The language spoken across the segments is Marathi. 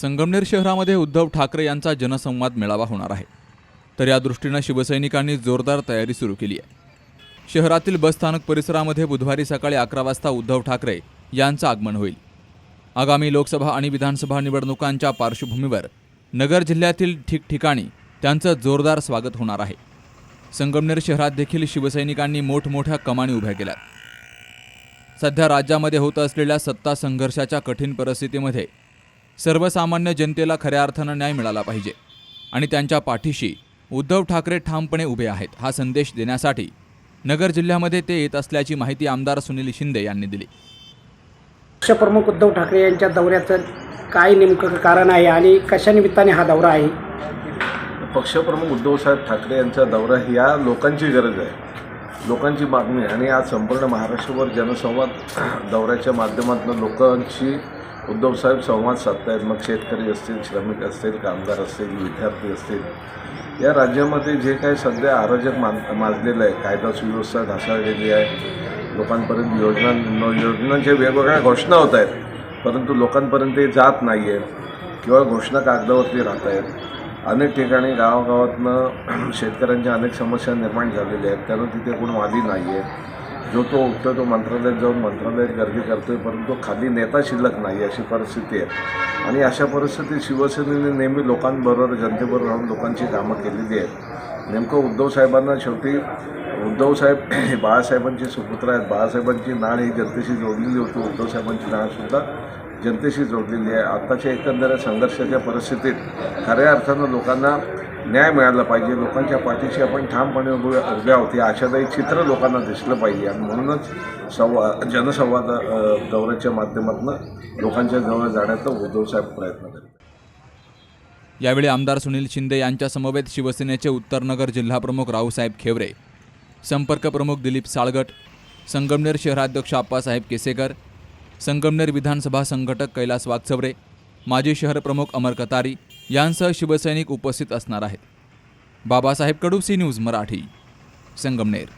संगमनेर शहरामध्ये उद्धव ठाकरे यांचा जनसंवाद मेळावा होणार आहे. तर या दृष्टीनं शिवसैनिकांनी जोरदार तयारी सुरू केली आहे. शहरातील बसस्थानक परिसरामध्ये बुधवारी सकाळी अकरा वाजता उद्धव ठाकरे यांचं आगमन होईल. आगामी लोकसभा आणि विधानसभा निवडणुकांच्या पार्श्वभूमीवर नगर जिल्ह्यातील ठिकठिकाणी त्यांचं जोरदार स्वागत होणार आहे. संगमनेर शहरात देखील शिवसैनिकांनी मोठमोठ्या कमानी उभ्या केल्या. सध्या राज्यामध्ये होत असलेल्या सत्ता संघर्षाच्या कठीण परिस्थितीमध्ये सर्वसामान्य जनतेला खऱ्या अर्थानं न्याय मिळाला पाहिजे. आणि त्यांच्या पाठीशी उद्धव ठाकरे ठामपणे उभे आहेत हा संदेश देण्यासाठी नगर जिल्ह्यामध्ये ते येत असल्याची माहिती आमदार सुनील शिंदे यांनी दिली. पक्षप्रमुख उद्धव ठाकरे यांच्या दौऱ्याचं काय नेमकं कारण आहे आणि कशा निमित्ताने हा दौरा आहे? पक्षप्रमुख उद्धवसाहेब ठाकरे यांचा दौरा ही या लोकांची गरज आहे. लोकांची मागणी आहे. आणि आज संपूर्ण महाराष्ट्रभर जनसंवाद दौऱ्याच्या माध्यमातून लोकांशी उद्धवसाहेब संवाद साधतायत. मग शेतकरी असतील श्रमिक असतील कामगार असतील विद्यार्थी असतील. या राज्यामध्ये जे काही सध्या आरोजक मान माजलेलं आहे. कायदा सुव्यवस्था ढासळलेली आहे. लोकांपर्यंत योजना न- योजनांच्या वेगवेगळ्या घोषणा होत आहेत. परंतु लोकांपर्यंत ते जात नाही आहे किंवा घोषणा कागदावरती राहत आहेत. अनेक ठिकाणी गावागावातनं शेतकऱ्यांच्या अनेक समस्या निर्माण झालेल्या आहेत. त्यांना तिथे कोण वादी नाही आहे जो तो उठतो तो मंत्रालयात जाऊन मंत्रालयात गर्दी करतोय परंतु खाली नेता शिल्लक नाही अशी परिस्थिती आहे. आणि अशा परिस्थितीत शिवसेनेने नेहमी लोकांबरोबर जनतेबरोबर राहून लोकांची कामं केलेली आहेत. नेमकं उद्धव साहेबांना शेवटी उद्धवसाहेब हे बाळासाहेबांचे सुपुत्र आहेत. बाळासाहेबांची नाळ ही जनतेशी जोडलेली होती. उद्धवसाहेबांची नाळसुद्धा जनतेशी जोडलेली आहे. आत्ताच्या एकंदर संघर्षाच्या परिस्थितीत खऱ्या अर्थानं लोकांना न्याय मिळाला पाहिजे. लोकांच्या पाठीशी आपण ठामपणे उभे आहोत. हे आशादायी चित्र लोकांना दिसलं पाहिजे. आणि म्हणूनच संवा जनसंवाद दौऱ्याच्या माध्यमातून लोकांच्या जवळ जाण्याचा उद्धवसाहेब प्रयत्न करतात. यावेळी आमदार सुनील शिंदे यांच्या समवेत शिवसेनेचे उत्तरनगर जिल्हाप्रमुख रावसाहेब खेवरे संपर्क प्रमुख दिलीप साळगट संगमनेर शहराध्यक्ष आप्पासाहेब केसेकर संगमनेर विधानसभा संघटक कैलास वागचवरे माजी शहर प्रमुख अमर कतारी यांसह शिवसैनिक उपस्थित असणार आहेत. Babasaheb Kadu C news Marathi Sangamner.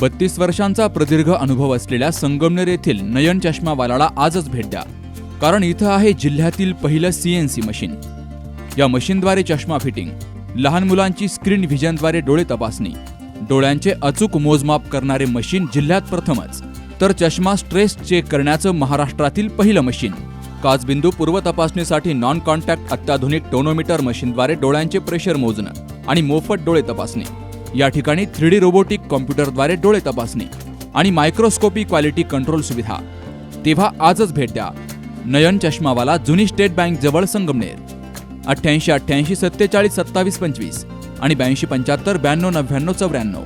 बत्तीस वर्षांचा प्रदीर्घ अनुभव असलेल्या संगमनेर येथील नयन चष्मावालाला आजच भेट द्या. कारण इथं आहे जिल्ह्यातील पहिलं सीएनसी मशीन. या मशीनद्वारे चष्मा फिटिंग लहान मुलांची स्क्रीन व्हिजनद्वारे डोळे तपासणी डोळ्यांचे अचूक मोजमाप करणारे मशीन जिल्ह्यात प्रथमच. तर चष्मा स्ट्रेस चेक करण्याचं महाराष्ट्रातील पहिलं मशीन. काचबिंदू पूर्व तपासणीसाठी नॉन कॉन्टॅक्ट अत्याधुनिक टोनोमीटर मशीनद्वारे डोळ्यांचे प्रेशर मोजणं आणि मोफत डोळे तपासणी. या ठिकाणी थ्री डी रोबोटिक कॉम्प्युटरद्वारे डोळे तपासणी आणि मायक्रोस्कोपी क्वालिटी कंट्रोल सुविधा. तेव्हा आजच भेट द्या. नयन चष्मावाला जुनी स्टेट बँक जवळ संगमनेर. अठ्ठ्याऐंशी अठ्ठ्याऐंशी सत्तेचाळीस सत्तावीस पंचवीस. आणि ब्याऐंशी पंच्याहत्तर ब्याण्णव नव्याण्णव चौऱ्याण्णव.